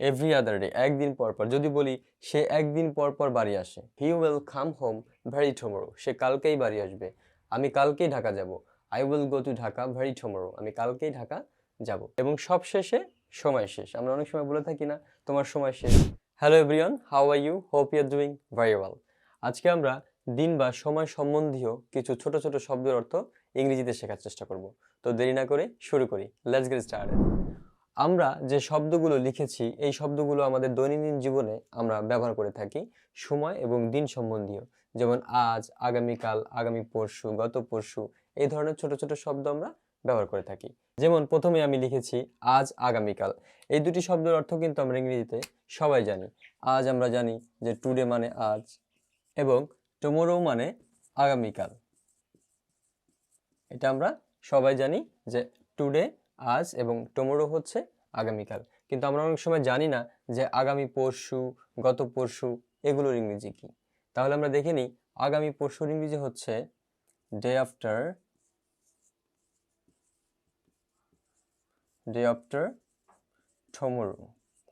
Every other day একদিন পর পর। যদি বলি, সে একদিন পর পর বাড়ি আসে। He will come home very tomorrow সে কালকেই বাড়ি আসবে। আমি কালকেই ঢাকা যাব। I will go to Dhaka very tomorrow আমি কালকেই ঢাকা যাব। এবং সব শেষে সময় শেষ। আমরা অনেক সময় বলে থাকি না, তোমার সময় শেষ। Hello everyone how are you hope you are doing very well আজকে আমরা দিন বা সময় সম্বন্ধীয় কিছু ছোট ছোট শব্দের অর্থ ইংরেজিতে শেখার চেষ্টা করব। তো দেরি না করে শুরু করি। লেটস গেট স্টার্টেড আমরা যে শব্দগুলো লিখেছি, এই শব্দগুলো আমাদের দৈনন্দিন জীবনে আমরা ব্যবহার করে থাকি সময় এবং দিন সম্বন্ধীয়। যেমন আজ, আগামীকাল, আগামী পরশু, গত পরশু, এই ধরনের ছোট ছোট শব্দ আমরা ব্যবহার করে থাকি। যেমন প্রথমে আমি লিখেছি, আজ আগামীকাল। এই দুটি শব্দের অর্থ কিন্তু আমরা ইংরেজিতে সবাই জানি। আজ আমরা জানি যে টুডে মানে আজ এবং টুমোরো মানে আগামীকাল। এটা আমরা সবাই জানি যে টুডে আজ এবং টুমোরো হচ্ছে আগামীকাল। কিন্তু আমরা অনেক সময় জানি না যে আগামী পরশু, গত পরশু এগুলোর ইংরেজি কি। তাহলে আমরা দেখে নিই, আগামী পরশুর ইংরেজি হচ্ছে day after day after tomorrow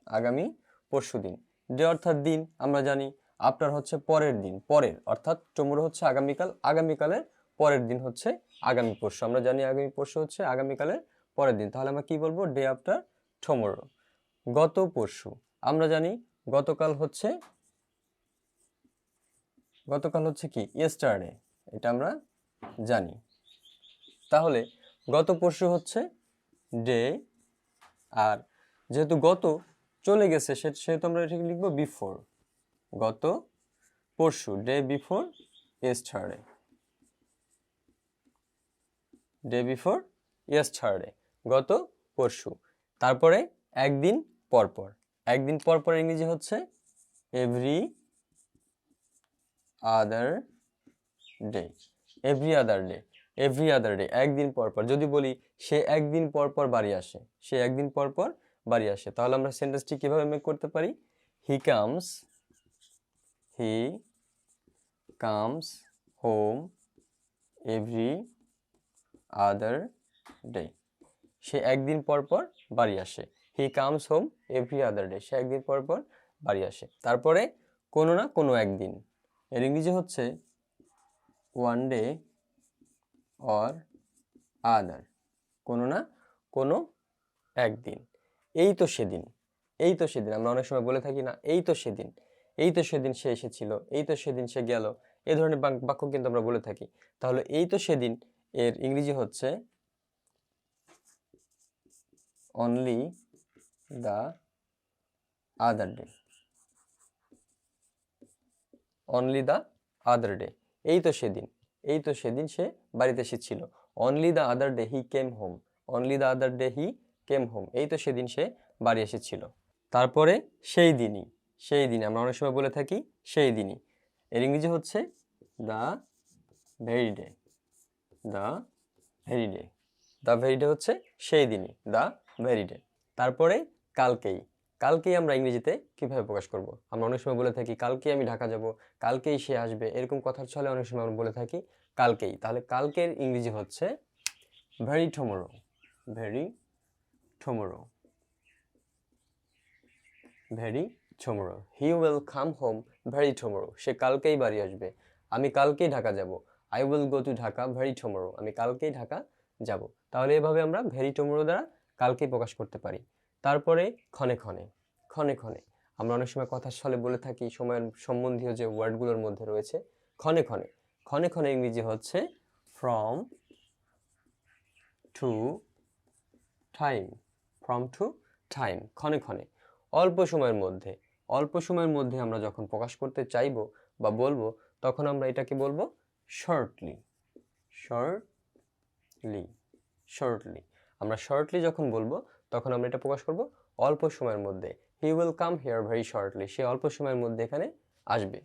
আগামী পরশু দিন। ডে অর্থাৎ দিন, আমরা জানি আফটার হচ্ছে পরের দিন, পরের, অর্থাৎ টুমোরো হচ্ছে আগামীকাল, আগামীকালের পরের দিন হচ্ছে আগামী পরশু। আমরা জানি আগামী পরশু হচ্ছে আগামীকালের পরের দিন। তাহলে আমরা কি বলব? ডে আফটার টুমোরো গত পরশু। আমরা জানি গতকাল হচ্ছে গতকাল হচ্ছে কি? ইয়েস্টারডে এটা আমরা জানি। তাহলে গত পরশু হচ্ছে ডে আর যেহেতু গত চলে গেছে সেহেতু আমরা এটাকে লিখব বিফোর গত পরশু day before yesterday day before yesterday গত পরশু। তারপরে একদিন পর পর একদিন পরপর পর ইংরেজি হচ্ছে every other day every other day every other day একদিন পর পর যদি বলি সে একদিন পর পর বাড়ি আসে, সে একদিন পর পর বাড়ি আসে, তাহলে আমরা সেন্টেন্সটি কীভাবে মেক করতে পারি? He comes he comes home every other day সে একদিন পর পর বাড়ি আসে। He comes home every other day সে একদিন পর পর বাড়ি আসে। তারপরে কোনো না কোনো একদিন, এর ইংরেজি হচ্ছে ওয়ান ডে অর আদার কোনো না কোনো একদিন। এই তো সেদিন, এই তো সেদিন, আমরা অনেক সময় বলে থাকি না, এই তো সেদিন, এই তো সেদিন সে এসেছিল, এই তো সেদিন সে গেল এই ধরনের বাক- বাক্য কিন্তু আমরা বলে থাকি। তাহলে এই তো সেদিন, এর ইংরেজি হচ্ছে only the other day only the other day এই তো সেদিন। এই তো সেদিন সে বাড়িতে এসেছিল। Only the other day he came home only the other day he came home এই তো সেদিন সে বাড়ি এসেছিল। তারপরে সেই দিনই, সেই দিন আমরা অনেক সময় বলে থাকি সেই দিনই। এর ইংরেজি হচ্ছে the very day the very day the very day হচ্ছে সেই দিনই। দ্য ভেরি ডে তারপরে কালকেই। কালকেই আমরা ইংরেজিতে কীভাবে প্রকাশ করব? আমরা অনেক সময় বলে থাকি, কালকেই আমি ঢাকা যাব, কালকেই সে আসবে। এরকম কথার ছলে অনেক সময় আমরা বলে থাকি, কালকেই। তাহলে কালকের ইংরেজি হচ্ছে very tomorrow. Very tomorrow. Very tomorrow. He will come home very tomorrow. সে কালকেই বাড়ি আসবে। আমি কালকেই ঢাকা যাব। I will go to Dhaka very tomorrow. আমি কালকেই ঢাকা যাব। তাহলে এভাবে আমরা ভেরি টুমোরো দ্বারা কালকেই প্রকাশ করতে পারি। তারপরে ক্ষণে ক্ষণে ক্ষণে ক্ষণে। আমরা অনেক সময় কথার ছলে বলে থাকি, সময়ের সম্বন্ধীয় যে ওয়ার্ডগুলোর মধ্যে রয়েছে, ক্ষণে ক্ষণে। ক্ষণে ক্ষণে ইংরেজি হচ্ছে from to time from to time ক্ষণে ক্ষণে। অল্প সময়ের মধ্যে, অল্প সময়ের মধ্যে আমরা যখন প্রকাশ করতে চাইব বা বলব, তখন আমরা এটাকে বলব শর্টলি শর্টলি শর্টলি আমরা শর্টলি যখন বলব, তখন আমরা এটা প্রকাশ করব অল্প সময়ের মধ্যে। He will come here very shortly সে অল্প সময়ের মধ্যে এখানে আসবে।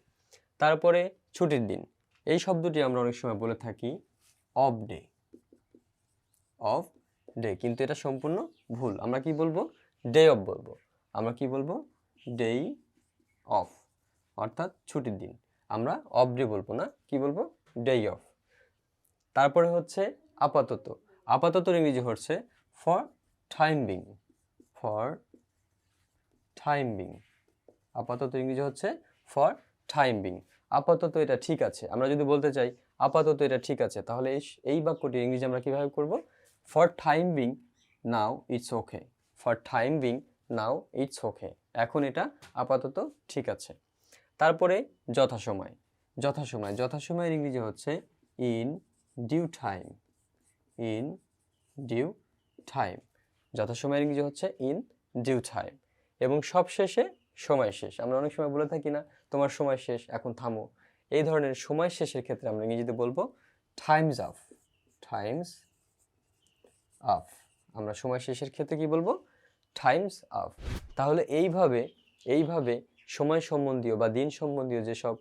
তারপরে ছুটির দিন। এই শব্দটি আমরা অনেক সময় বলে থাকি অফ ডে অফ ডে কিন্তু এটা সম্পূর্ণ ভুল। আমরা কি বলব? ডে অফ বলব। আমরা কি বলব? ডেই অফ অর্থাৎ ছুটির দিন। আমরা অফ ডে বলব না। কি বলব? ডেই অফ তারপরে হচ্ছে আপাতত। আপাতত ইংরেজি হচ্ছে for time being for time being আপাতত ইংরেজি হচ্ছে ফর টাইম বিং আপাতত এটা ঠিক আছে। আমরা যদি বলতে চাই আপাতত এটা ঠিক আছে, তাহলে এই বাক্যটি ইংরেজি আমরা কীভাবে করব? For time being now it's okay for time being now it's okay এখন এটা আপাতত ঠিক আছে। তারপরে যথাসময় যথাসময়, যথাসময়ের ইংরেজি হচ্ছে in due time in due time যথাসময়ের ইংরেজি হচ্ছে ইন ডিউ টাইম এবং সব শেষে সময় শেষ। আমরা অনেক সময় বলে থাকি না, তোমার সময় শেষ, এখন থামো। এই ধরনের সময় শেষের ক্ষেত্রে আমরা ইংরেজিতে বলব টাইমস আফ টাইমস আফ আমরা সময় শেষের ক্ষেত্রে কি বলব? টাইমস আফ তাহলে এইভাবে এইভাবে সময় সম্বন্ধীয় বা দিন সম্বন্ধীয় যেসব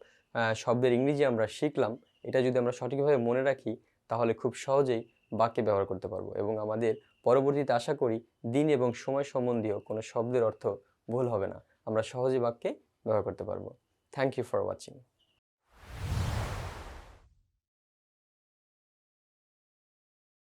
শব্দের ইংরেজি আমরা শিখলাম, এটা যদি আমরা সঠিকভাবে মনে রাখি, তাহলে খুব সহজেই বাক্যে ব্যবহার করতে পারব। এবং আমাদের পরবর্তীতে আশা করি দিন এবং সময় সম্বন্ধীয় কোনো শব্দের অর্থ ভুল হবে না। আমরা সহজে বাক্যে ব্যবহার করতে পারব। Thank you for watching